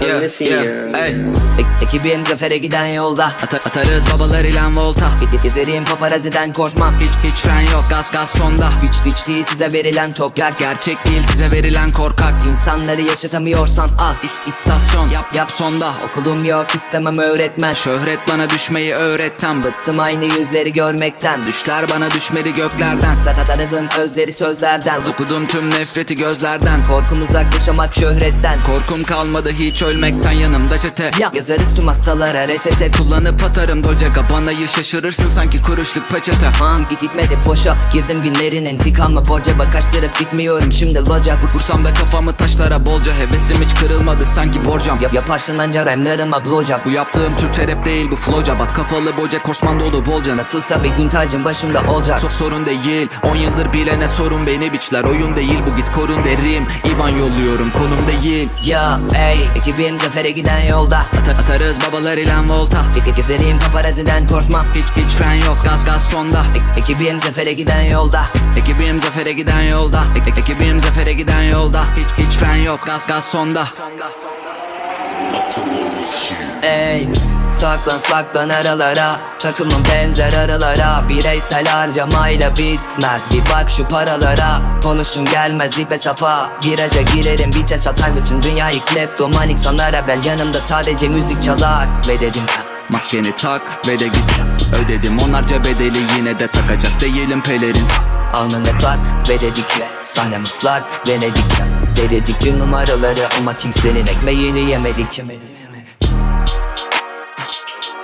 neredesin ya? Ey. Ek- Ekibim zafere giden yolda. Ata- atarız babalar ile volta gezerim paparaziden korkmam Hiç hiç fren yok. Gaz gaz sonda. Güç güç değil size verilen top. Yer Gerçek değil size verilen korkak. İnsanları yaşatamıyorsan al İst istasyon. Yap yap sonda. Okulum yok istemem öğretmen. Şöhret bana düşmeyi öğretten. Bıktım aynı yüzleri görmekten. Düşler bana düşmedi göklerden. Zaten tanıdım özleri sözlerden. Okudum tüm nefreti gözlerden. Korkum uzak yaşamak şöhretten. Korkum kalmadı hiç ölmekten yanımda çete. Ya. Yazarız tüm hastalara reçete. Kullanıp atarım Dolce Gabbana'yı şaşırırsın sanki kuruşluk peçete. Aman git gitmedi boşa. Girdim günlerin intikamı. Borca bakaştırıp bitmiyorum şimdi loca. Vursam da kafamı taşlara bolca. Hevesim hiç kırılmadı sanki borcam. Yap yaparsın anca rhyme'larıma blowjob Bu yaptığım Türkçe rap değil bu flow Bat kafalı boca koşman dolu bolca. Nasıl Nasılsa bir gün tacım başımda olacak. Çok sorun değil 10 yıldır bilene sorun beni biçler. Oyun değil bu git korun derim. İban yolluyorum konum değil. Ya ey ekibim zafere giden yolda Ata- Atarız babalar ile volta gezerim paparaziden korkmam Hiç hiç fren yok gaz gaz sonda. Ek- Ekibim zafere giden yolda. Ekibim zafere giden yolda. Ek- Ekibim zafere giden yolda. Hiç hiç fren yok gaz gaz sonda. Ey Saklan saklan aralara. Takımın benzer aralara. Bireysel harcamayla bitmez. Bir bak şu paralara. Konuştun gelmez ipe sapa Viraja girerim vites atar Bütün dünyayı kleptomanik sanar evvel. Yanımda sadece müzik çalar. Ve dedim Maskeni tak ve de git. Ödedim onlarca bedeli yine de takacak değilim pelerin. Alnında plak ve dedik ya Sahnem ıslak Venedik Denedik tüm numaraları ama kimsenin ekmeğini yemedik Thank you.